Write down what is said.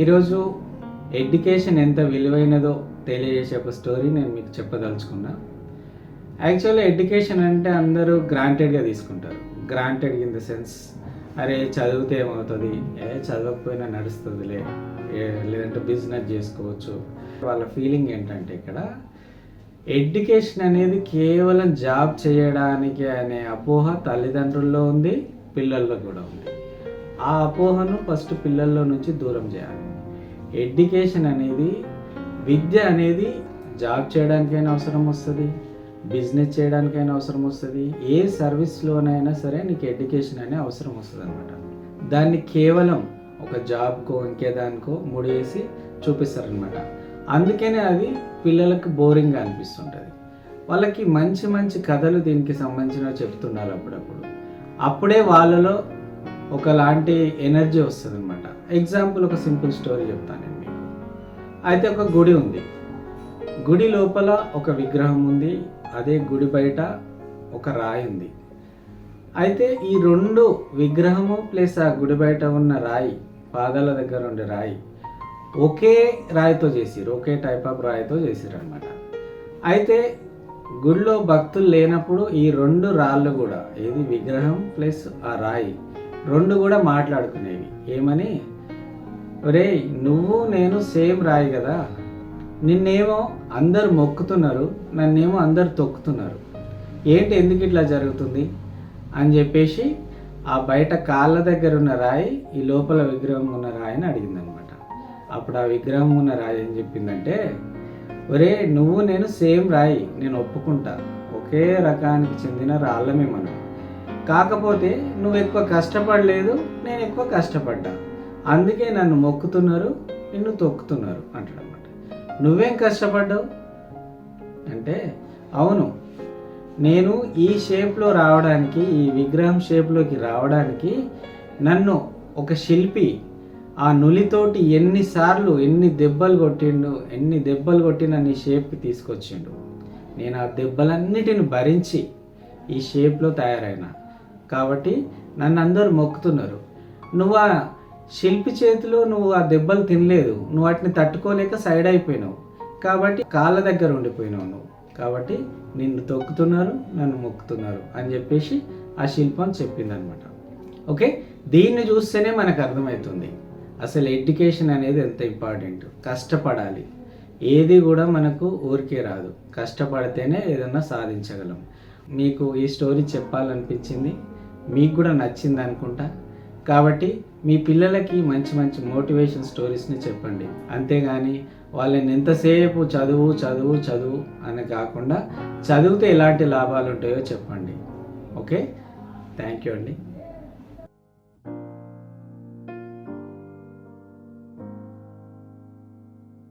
ఈరోజు ఎడ్యుకేషన్ ఎంత విలువైనదో తెలియజేసే ఒక స్టోరీ నేను మీకు చెప్పదలుచుకున్నా. యాక్చువల్లీ ఎడ్యుకేషన్ అంటే అందరూ గ్రాంటెడ్గా తీసుకుంటారు. గ్రాంటెడ్ ఇన్ ద సెన్స్ అరే చదివితే ఏమవుతుంది? ఏ చదవకపోయినా నడుస్తుందిలే. లేదంటే బిజినెస్ చేసుకోవచ్చు. వాళ్ళ ఫీలింగ్ ఏంటంటే ఇక్కడ ఎడ్యుకేషన్ అనేది కేవలం జాబ్ చేయడానికి అనే అపోహ తల్లిదండ్రుల్లో ఉంది పిల్లల్లో కూడా ఉంది. ఆ అపోహను ఫస్ట్ పిల్లల్లో నుంచి దూరం చేయాలి. ఎడ్యుకేషన్ అనేది విద్య అనేది జాబ్ చేయడానికైనా అవసరం వస్తుంది బిజినెస్ చేయడానికైనా అవసరం వస్తుంది ఏ సర్వీస్లోనైనా సరే నీకు ఎడ్యుకేషన్ అనే అవసరం వస్తుంది అనమాట దాన్ని కేవలం ఒక జాబ్కో ఇంకేదానికో ముడేసి చూపిస్తారనమాట అందుకనే అది పిల్లలకు బోరింగ్గా అనిపిస్తుంటుంది. వాళ్ళకి మంచి మంచి కథలు దీనికి సంబంధించినవి చెప్తున్నారు అప్పుడప్పుడు. అప్పుడే వాళ్ళలో ఒకలాంటి ఎనర్జీ వస్తుంది అనమాట ఎగ్జాంపుల్ ఒక సింపుల్ స్టోరీ చెప్తాను నేను మీకు. అయితే ఒక గుడి ఉంది. గుడి లోపల ఒక విగ్రహం ఉంది. అదే గుడి బయట ఒక రాయి ఉంది. అయితే ఈ రెండు విగ్రహము ప్లస్ ఆ గుడి బయట ఉన్న రాయి పాదాల దగ్గర ఉండే రాయి ఒకే రాయితో చేసిరు ఒకే టైప్ ఆఫ్ రాయితో చేసిరు అనమాట అయితే గుడిలో భక్తులు లేనప్పుడు ఈ రెండు రాళ్ళు కూడా ఏది విగ్రహం ప్లస్ ఆ రాయి రెండు కూడా మాట్లాడుకునేవి. ఏమని? ఒరే నువ్వు నేను సేమ్ రాయి కదా. నిన్నేమో అందరు మొక్కుతున్నారు నన్నేమో అందరు తొక్కుతున్నారు. ఏంటి ఎందుకు ఇట్లా జరుగుతుంది? అని చెప్పేసి ఆ బయట కాళ్ళ దగ్గర ఉన్న రాయి ఈ లోపల విగ్రహం ఉన్న రాయిని అడిగిందనమాట. అప్పుడు ఆ విగ్రహం ఉన్న రాయి ఏం చెప్పిందంటే ఒరే నువ్వు నేను సేమ్ రాయి నేను ఒప్పుకుంటా. ఒకే రకానికి చెందిన రాళ్ళమే మనం. కాకపోతే నువ్వు ఎక్కువ కష్టపడలేదు నేను ఎక్కువ కష్టపడ్డా. అందుకే నన్ను మొక్కుతున్నారు నిన్ను తొక్కుతున్నారు అంటాడనమాట నువ్వేం కష్టపడ్డావు? అంటే అవును నేను ఈ షేప్లో రావడానికి ఈ విగ్రహం షేప్లోకి రావడానికి నన్ను ఒక శిల్పి ఆ నులితోటి ఎన్నిసార్లు ఎన్ని దెబ్బలు కొట్టిండు ఎన్ని దెబ్బలు కొట్టి నన్ను ఈ షేప్కి తీసుకొచ్చిండు. నేను ఆ దెబ్బలన్నిటిని భరించి ఈ షేప్లో తయారైన. కాబట్టి నన్ను అందరూ మొక్కుతున్నారు. నువ్వు ఆ శిల్పి చేతిలో నువ్వు ఆ దెబ్బలు తినలేదు. నువ్వు వాటిని తట్టుకోలేక సైడ్ అయిపోయినావు. కాబట్టి కాళ్ళ దగ్గర ఉండిపోయినావు నువ్వు. కాబట్టి నిన్ను తొక్కుతున్నారు నన్ను మొక్కుతున్నారు అని చెప్పేసి ఆ శిల్పం చెప్పిందనమాట ఓకే? దీన్ని చూస్తేనే మనకు అర్థమవుతుంది. అసలు ఎడ్యుకేషన్ అనేది ఎంత ఇంపార్టెంట్? కష్టపడాలి. ఏది కూడా మనకు ఊరికే రాదు. కష్టపడితేనే ఏదన్నా సాధించగలం. మీకు ఈ స్టోరీ చెప్పాలనిపించింది? మీకు కూడా నచ్చింది అనుకుంటా. కాబట్టి మీ పిల్లలకి మంచి మంచి మోటివేషన్ స్టోరీస్ని చెప్పండి. అంతేగాని వాళ్ళని ఎంతసేపు చదువు చదువు చదువు అని కాకుండా చదివితే ఎలాంటి లాభాలు ఉంటాయో చెప్పండి. ఓకే? థ్యాంక్ యూ అండి.